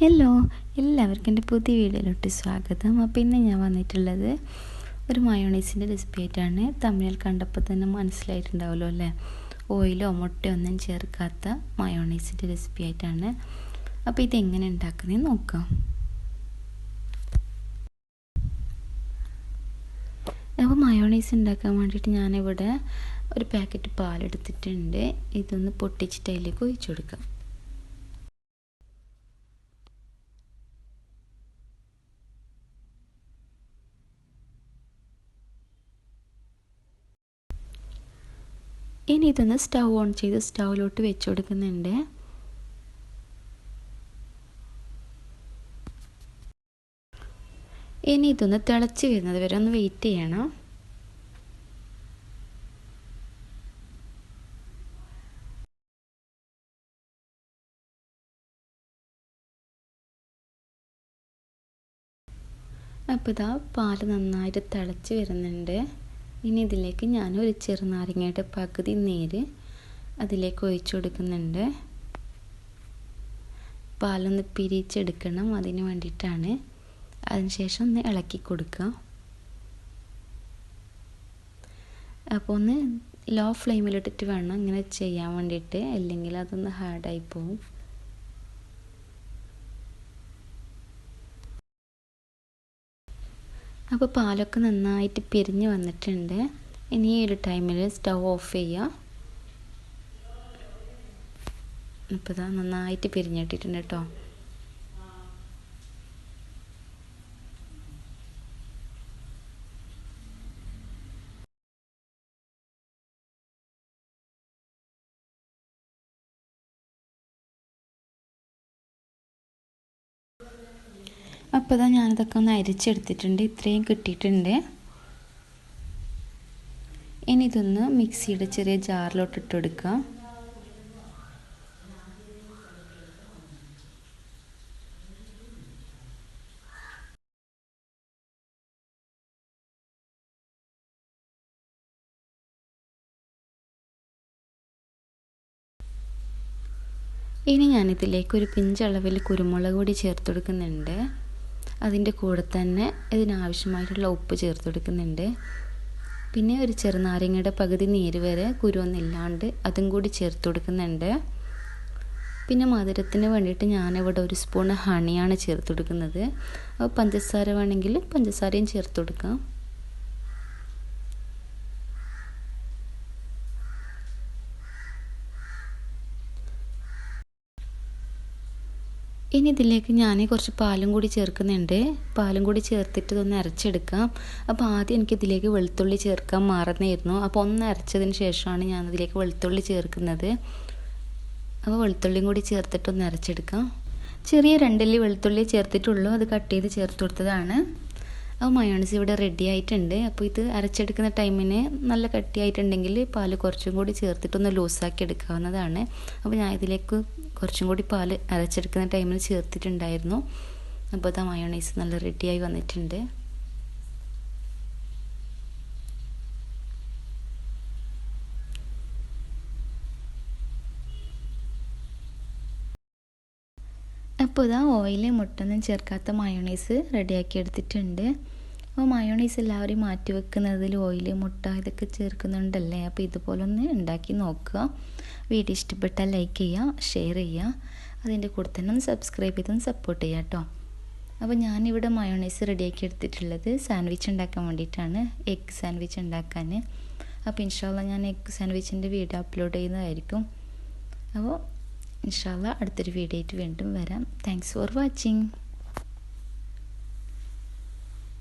Hello എല്ലാവർക്കും എന്റെ പുതിയ വീഡിയോയിലോട്ട് സ്വാഗതം. അപ്പോൾ ഇന്ന് ഞാൻ വന്നിട്ടുള്ളത് ഒരു മയോണൈസിന്റെ റെസിപ്പി ആയിട്ടാണ്. തമിഴിൽ കണ്ടപ്പോൾ തന്നെ മനസ്സിലായിട്ടുണ്ടാവുമല്ലോ അല്ലേ? ഓയിലോ മുട്ടയോ ഒന്നും ചേർക്കാത്ത മയോണൈസിന്റെ റെസിപ്പി ആയിട്ടാണ്. അപ്പോൾ ഇതെങ്ങനെ ഉണ്ടാക്കുന്നത് നോക്കാം. അപ്പോൾ മയോണൈസ് ഉണ്ടാക്കാൻ വേണ്ടിയിട്ട് ഞാനിവിടെ ഒരു പാക്കറ്റ് പാലെടുത്തിട്ടുണ്ട്. ഇതൊന്ന് പൊട്ടിച്ചിട്ട് അതിലേക്ക് ഒഴിച്ചു കൊടുക്കാം. ഇനി ഇതൊന്ന് സ്റ്റൗ ഓൺ ചെയ്ത് സ്റ്റൗവിലോട്ട് വെച്ച് കൊടുക്കുന്നുണ്ട് ഇനി ഇതൊന്ന് തിളച്ച് വരുന്നത് വരെ ഒന്ന് വെയിറ്റ് ചെയ്യണം. അപ്പോൾ ഇതാ പാൽ നന്നായിട്ട് തിളച്ച് വരുന്നുണ്ട്. ഇനി ഇതിലേക്ക് ഞാൻ ഒരു ചെറുനാരങ്ങയുടെ പകുതി നീര് അതിലേക്ക് ഒഴിച്ചു കൊടുക്കുന്നുണ്ട്. പാലൊന്ന് പിരിച്ചെടുക്കണം അതിന് വേണ്ടിയിട്ടാണ്. അതിനുശേഷം ഒന്ന് ഇളക്കി കൊടുക്കുക. അപ്പോൾ ഒന്ന് ലോ ഫ്ലെയിമിലിട്ടിട്ട് വേണം ഇങ്ങനെ ചെയ്യാൻ വേണ്ടിയിട്ട്. അല്ലെങ്കിൽ അതൊന്ന് ഹാർഡായി പോകും അപ്പോൾ പാലൊക്കെ നന്നായിട്ട് പിരിഞ്ഞ് വന്നിട്ടുണ്ട്. ഇനി ഈ ഒരു ടൈമിൽ സ്റ്റൗ ഓഫ് ചെയ്യുക ഇപ്പോൾ ഇതാ നന്നായിട്ട് പിരിഞ്ഞിട്ടിട്ടുണ്ട് കേട്ടോ അപ്പോൾ ഇതാ ഞാനിതൊക്കെ ഒന്ന് അരിച്ചെടുത്തിട്ടുണ്ട്. ഇത്രയും കിട്ടിയിട്ടുണ്ട്. ഇനി ഇതൊന്ന് മിക്സിയുടെ ചെറിയ ജാറിലോട്ട് ഇട്ട് കൊടുക്കുക. ഇനി ഞാനിതിലേക്ക് ഒരു പിഞ്ചളവിൽ കുരുമുളക് പൊടി ചേർത്ത് കൊടുക്കുന്നുണ്ട്. അതിന്റെ കൂടെ തന്നെ ഇതിനാവശ്യമായിട്ടുള്ള ഉപ്പ് ചേർത്ത് കൊടുക്കുന്നുണ്ട്. പിന്നെ ഒരു ചെറുനാരങ്ങയുടെ പകുതി നീര് വരെ കുരുവൊന്നില്ലാണ്ട് അതും കൂടി ചേർത്ത് കൊടുക്കുന്നുണ്ട്. പിന്നെ മധുരത്തിന് വേണ്ടിയിട്ട് ഞാനിവിടെ ഒരു സ്പൂൺ ഹണിയാണ് ചേർത്ത് കൊടുക്കുന്നത്. അപ്പോൾ പഞ്ചസാര വേണമെങ്കിൽ പഞ്ചസാരയും ചേർത്ത് കൊടുക്കാം. ഇനി ഇതിലേക്ക് ഞാൻ കുറച്ച് പാലും കൂടി ചേർക്കുന്നുണ്ട്. പാലും കൂടി ചേർത്തിട്ട് ഇതൊന്ന് അരച്ചെടുക്കാം. അപ്പോൾ ആദ്യം എനിക്ക് ഇതിലേക്ക് വെളുത്തുള്ളി ചേർക്കാൻ മാറുന്നായിരുന്നു അപ്പോൾ ഒന്ന് അരച്ചതിന് ശേഷമാണ് ഞാൻ ഇതിലേക്ക് വെളുത്തുള്ളി ചേർക്കുന്നത്. അപ്പോൾ വെളുത്തുള്ളിയും കൂടി ചേർത്തിട്ട് ഒന്ന് അരച്ചെടുക്കാം. ചെറിയ രണ്ടല്ലി വെളുത്തുള്ളി ചേർത്തിട്ടുള്ളൂ. അത് കട്ട് ചെയ്ത് ചേർത്ത് കൊടുത്തതാണ്. അപ്പോൾ മയോണൈസ് ഇവിടെ റെഡി ആയിട്ടുണ്ട്. അപ്പോൾ ഇത് അരച്ചെടുക്കുന്ന ടൈമിന് നല്ല കട്ടിയായിട്ടുണ്ടെങ്കിൽ പാൽ കുറച്ചും കൂടി ചേർത്തിട്ടൊന്ന് ലൂസാക്കി എടുക്കാവുന്നതാണ്. അപ്പോൾ ഞാൻ ഇതിലേക്ക് കുറച്ചും കൂടി പാൽ അരച്ചെടുക്കുന്ന ടൈമിൽ ചേർത്തിട്ടുണ്ടായിരുന്നു. അപ്പോൾ അത് മയോണൈസ് നല്ല റെഡിയായി വന്നിട്ടുണ്ട്. അപ്പോൾ ഇതാ ഓയിൽ മുട്ടൊന്നും ചേർക്കാത്ത മയോണൈസ് റെഡിയാക്കി എടുത്തിട്ടുണ്ട്. അപ്പോൾ മയോണൈസ് എല്ലാവരും മാറ്റി വെക്കുന്നതിൽ ഓയിൽ മുട്ട ഇതൊക്കെ ചേർക്കുന്നുണ്ടല്ലേ? അപ്പോൾ ഇതുപോലെ ഒന്ന് ഉണ്ടാക്കി നോക്കുക. വീഡിയോ ഇഷ്ടപ്പെട്ടാൽ ലൈക്ക് ചെയ്യുക ഷെയർ ചെയ്യുക. അതിന്റെ കൂടെ തന്നെ ഒന്ന് സബ്സ്ക്രൈബ് ചെയ്തൊന്ന് സപ്പോർട്ട് ചെയ്യുക കേട്ടോ. അപ്പോൾ ഞാനിവിടെ മയോണൈസ് റെഡിയാക്കി എടുത്തിട്ടുള്ളത് സാൻഡ്വിച്ച് ഉണ്ടാക്കാൻ വേണ്ടിയിട്ടാണ് എഗ് സാൻഡ്വിച്ച് ഉണ്ടാക്കാൻ. അപ്പോൾ ഇൻഷാല്ല ഞാൻ എഗ് സാൻഡ്വിച്ചിന്റെ വീഡിയോ അപ്ലോഡ് ചെയ്യുന്നതായിരിക്കും. അപ്പോൾ ഇൻഷാല്ല അടുത്തൊരു വീഡിയോ ആയിട്ട് വീണ്ടും വരാം. Thanks for watching